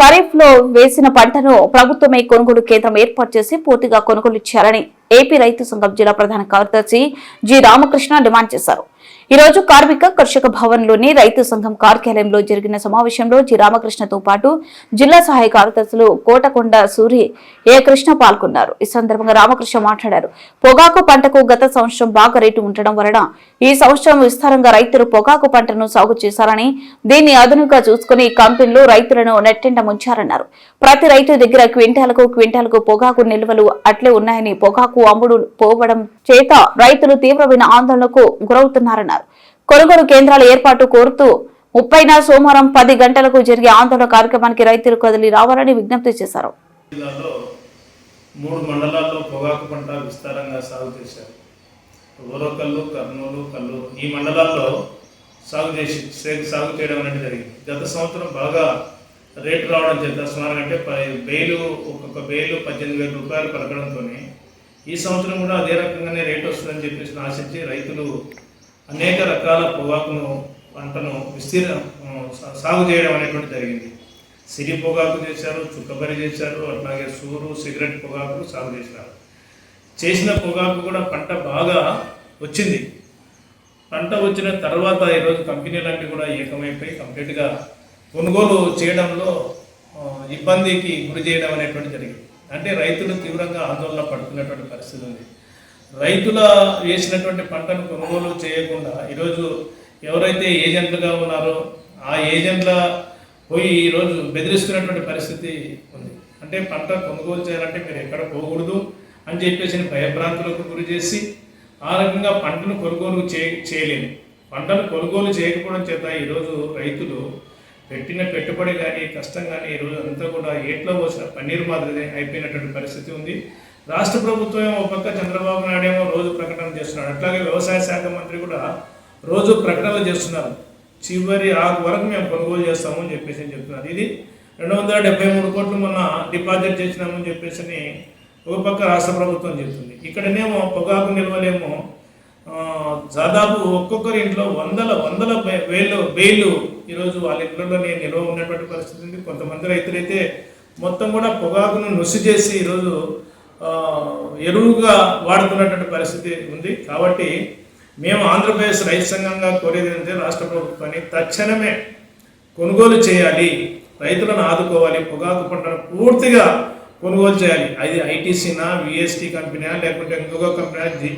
ఖరీఫ్లో వేసిన పంటను ప్రభుత్వమే కొనుగోలు కేంద్రం ఏర్పాటు చేసి పూర్తిగా కొనుగోలు చేయాలని ఏపీ రైతు సంఘం జిల్లా ప్రధాన కార్యదర్శి జి రామకృష్ణ డిమాండ్ చేశారు. ఈ రోజు కార్మిక కర్షక భవన్లోని రైతు సంఘం కార్యాలయంలో జరిగిన సమావేశంలో జి రామకృష్ణతో పాటు జిల్లా సహాయ కార్యదర్శులు కోటకొండ సూరి ఏ. కృష్ణ పాల్గొన్నారు. ఈ సందర్భంగా రామకృష్ణ మాట్లాడారు. పొగాకు పంటకు గత సంవత్సరం బాగా రేటు ఉండడం వలన ఈ సంవత్సరం విస్తారంగా రైతులు పొగాకు పంటను సాగు చేశారని దీన్ని అదునుగా చూసుకుని కంపెనీలు రైతులను నెట్టెంట ముంచారన్నారు. ప్రతి రైతు దగ్గర క్వింటాలకు క్వింటాలకు పొగాకు నిల్వలు అట్లే ఉన్నాయని పొగాకు ధరలకు అమ్ముడు పోవడం చేత రైతులు తీవ్రమైన ఆందోళనకు గురవుతున్నారన్నారు. కొనుగోలు కేంద్రాల ఏర్పాటు కోరుతూ ముప్పైన సోమవారం పది గంటలకు జరిగే ఆందోళన కార్యక్రమానికి రైతులు కదిలి రావాలని విజ్ఞప్తి చేశారు. మూడు మండలాల్లో పొగాకు పంట విస్తారంగా సాగు చేశారు. ఓరకల్లు కర్నూలు కల్లూరు ఈ మండలాల్లో సాగు చేసి సాగు చేయడం అనేది జరిగింది. గత సంవత్సరం బాగా రేటు రావడం చేత సుమారు అంటే ప- బేలు ఒక్కొక్క బేలు పద్దెనిమిది వేల రూపాయలు పలకడంతో ఈ సంవత్సరం కూడా అదే రకంగానే రేట్ వస్తుందని చెప్పేసి ఆశించి రైతులు అనేక రకాల పొగాకును పంటను విస్తీర్ణ సాగు చేయడం అనేటువంటి జరిగింది. సిరి పొగాకు చేశారు చుక్కబరి చేశారు అట్లాగే సూరు సిగరెట్ పొగాకు సాగు చేశారు. చేసిన పొగాకు కూడా పంట బాగా వచ్చింది. పంట వచ్చిన తర్వాత ఈరోజు కంపెనీలన్నీ కూడా ఏకమైపోయి కంప్లీట్గా కొనుగోలు చేయడంలో ఇబ్బందికి గురి చేయడం అనేటువంటి జరిగింది. అంటే రైతులు తీవ్రంగా ఆందోళన పడుతున్నటువంటి పరిస్థితి ఉంది. రైతుల వేసినటువంటి పంటను కొనుగోలు చేయకుండా ఈరోజు ఎవరైతే ఏజెంట్లుగా ఉన్నారో ఆ ఏజెంట్ల పోయి ఈరోజు బెదిరిస్తున్నటువంటి పరిస్థితి ఉంది. అంటే పంట కొనుగోలు చేయాలంటే మీరు ఎక్కడ పోకూడదు అని చెప్పేసి భయభ్రాంతులకు గురి చేసి ఆ రకంగా పంటను కొనుగోలు చే చేయలేము. పంటను కొనుగోలు చేయకపోవడం చేత ఈరోజు రైతులు పెట్టిన పెట్టుబడి కానీ కష్టం కానీ ఈరోజు అంతా కూడా ఏట్లో పోసిన పన్నీరు మాదిరి అయిపోయినటువంటి పరిస్థితి ఉంది. రాష్ట్ర ప్రభుత్వం ఏమో ఒక పక్క చంద్రబాబు నాయుడు ఏమో రోజు ప్రకటన చేస్తున్నాడు అట్లాగే వ్యవసాయ శాఖ మంత్రి కూడా రోజు ప్రకటనలు చేస్తున్నారు. చివరి ఆకు వరకు మేము కొనుగోలు చేస్తాము అని చెప్పేసి అని చెప్తున్నారు. ఇది రెండు వందల డెబ్బై మూడు కోట్లు మొన్న డిపాజిట్ చేసినామని చెప్పేసి అని ఒక పక్క రాష్ట్ర ప్రభుత్వం చెప్తుంది. ఇక్కడనేమో పొగాకు నిల్వలేమో దాదాపు ఒక్కొక్కరి ఇంట్లో వందల వందల వేలు వేలు బెయిలు ఈరోజు వాళ్ళ ఇంట్లోనే నిల్వ ఉన్నటువంటి పరిస్థితి ఉంది. కొంతమంది రైతులైతే మొత్తం కూడా పొగాకును నుసి చేసి ఈరోజు ఎరువుగా వాడుతున్నటువంటి పరిస్థితి ఉంది. కాబట్టి మేము ఆంధ్రప్రదేశ్ రైతు సంఘంగా కోరేది ఏంటంటే రాష్ట్ర ప్రభుత్వాన్ని తక్షణమే కొనుగోలు చేయాలి రైతులను ఆదుకోవాలి పొగాకు పంటను పూర్తిగా కొనుగోలు చేయాలి. అది ఐటీసీనా విఎస్టీ కంపెనీనా లేకుంటే ఇంకొక కంపెనీ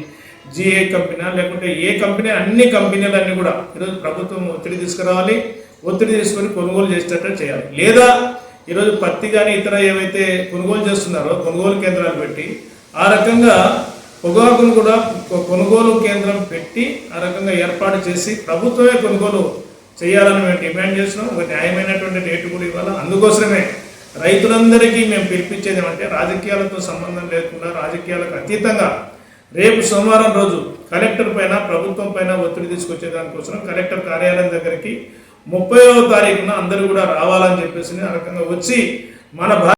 జిఏ కంపెనీ లేకుంటే ఏ కంపెనీ అన్ని కంపెనీలన్నీ కూడా ఈరోజు ప్రభుత్వం ఒత్తిడి తీసుకురావాలి. ఒత్తిడి తీసుకొని కొనుగోలు చేసేటట్టు చేయాలి. లేదా ఈరోజు పత్తి కానీ ఇతర ఏవైతే కొనుగోలు చేస్తున్నారో కొనుగోలు కేంద్రాలు పెట్టి ఆ రకంగా పొగాకును కూడా కొ- కొనుగోలు కేంద్రం పెట్టి ఆ రకంగా ఏర్పాటు చేసి ప్రభుత్వమే కొనుగోలు చేయాలని మేము డిమాండ్ చేస్తున్నాం. ఒక న్యాయమైనటువంటి రేటు కూడా ఇవ్వాలి? అందుకోసమే రైతులందరికీ మేము పిలిపించేది ఏమంటే రాజకీయాలతో సంబంధం లేకుండా రాజకీయాలకు అతీతంగా రేపు సోమవారం రోజు కలెక్టర్ పైన ప్రభుత్వం పైన ఒత్తిడి తీసుకొచ్చే దానికోసం కలెక్టర్ కార్యాలయం దగ్గరికి ముప్పైవ తారీఖున అందరూ కూడా రావాలని చెప్పేసి ఆ రకంగా వచ్చి మన భా